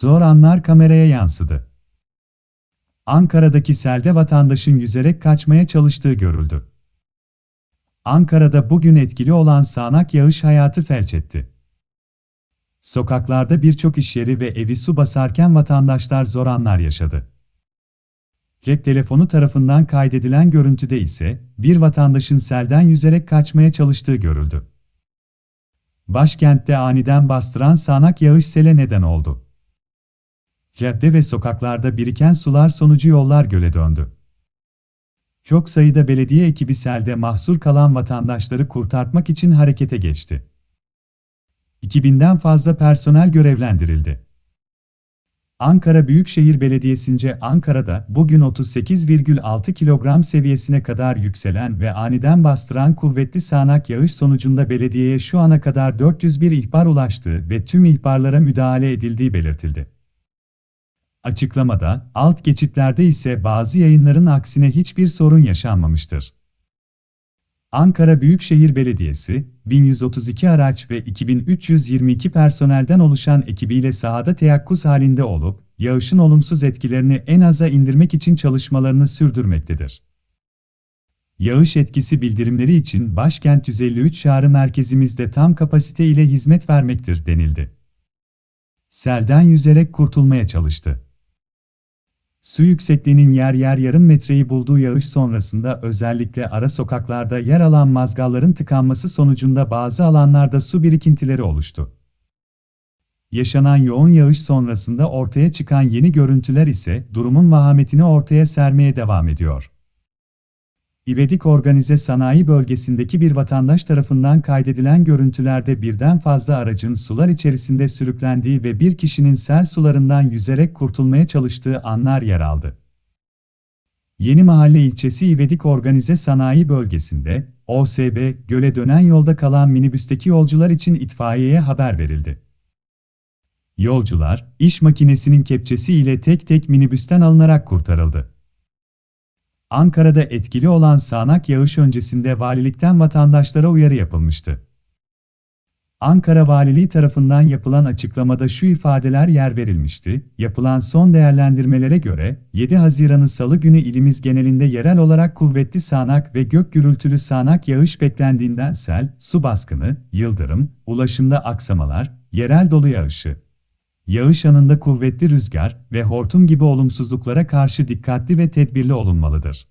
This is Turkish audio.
Zor anlar kameraya yansıdı. Ankara'daki selde vatandaşın yüzerek kaçmaya çalıştığı görüldü. Ankara'da bugün etkili olan sağanak yağış hayatı felç etti. Sokaklarda birçok iş yeri ve evi su basarken vatandaşlar zor anlar yaşadı. Cep telefonu tarafından kaydedilen görüntüde ise bir vatandaşın selden yüzerek kaçmaya çalıştığı görüldü. Başkentte aniden bastıran sağanak yağış sele neden oldu. Cadde ve sokaklarda biriken sular sonucu yollar göle döndü. Çok sayıda belediye ekibi selde mahsur kalan vatandaşları kurtarmak için harekete geçti. 2000'den fazla personel görevlendirildi. Ankara Büyükşehir Belediyesi'nce Ankara'da bugün 38,6 kilogram seviyesine kadar yükselen ve aniden bastıran kuvvetli sağanak yağış sonucunda belediyeye şu ana kadar 401 ihbar ulaştığı ve tüm ihbarlara müdahale edildiği belirtildi. Açıklamada, alt geçitlerde ise bazı yayınların aksine hiçbir sorun yaşanmamıştır. Ankara Büyükşehir Belediyesi, 1132 araç ve 2322 personelden oluşan ekibiyle sahada teyakkuz halinde olup, yağışın olumsuz etkilerini en aza indirmek için çalışmalarını sürdürmektedir. Yağış etkisi bildirimleri için Başkent 153 çağrı merkezimizde tam kapasite ile hizmet vermektir denildi. Selden yüzerek kurtulmaya çalıştı. Su yüksekliğinin yer yer yarım metreyi bulduğu yağış sonrasında özellikle ara sokaklarda yer alan mazgalların tıkanması sonucunda bazı alanlarda su birikintileri oluştu. Yaşanan yoğun yağış sonrasında ortaya çıkan yeni görüntüler ise durumun vahametini ortaya sermeye devam ediyor. İvedik Organize Sanayi Bölgesi'ndeki bir vatandaş tarafından kaydedilen görüntülerde birden fazla aracın sular içerisinde sürüklendiği ve bir kişinin sel sularından yüzerek kurtulmaya çalıştığı anlar yer aldı. Yeni Mahalle ilçesi İvedik Organize Sanayi Bölgesi'nde, OSB, göle dönen yolda kalan minibüsteki yolcular için itfaiyeye haber verildi. Yolcular, iş makinesinin kepçesi ile tek tek minibüsten alınarak kurtarıldı. Ankara'da etkili olan sağanak yağış öncesinde valilikten vatandaşlara uyarı yapılmıştı. Ankara Valiliği tarafından yapılan açıklamada şu ifadeler yer verilmişti. Yapılan son değerlendirmelere göre 7 Haziran'ı Salı günü ilimiz genelinde yerel olarak kuvvetli sağanak ve gök gürültülü sağanak yağış beklendiğinden sel, su baskını, yıldırım, ulaşımda aksamalar, yerel dolu yağışı, Yağış anında kuvvetli rüzgar ve hortum gibi olumsuzluklara karşı dikkatli ve tedbirli olunmalıdır.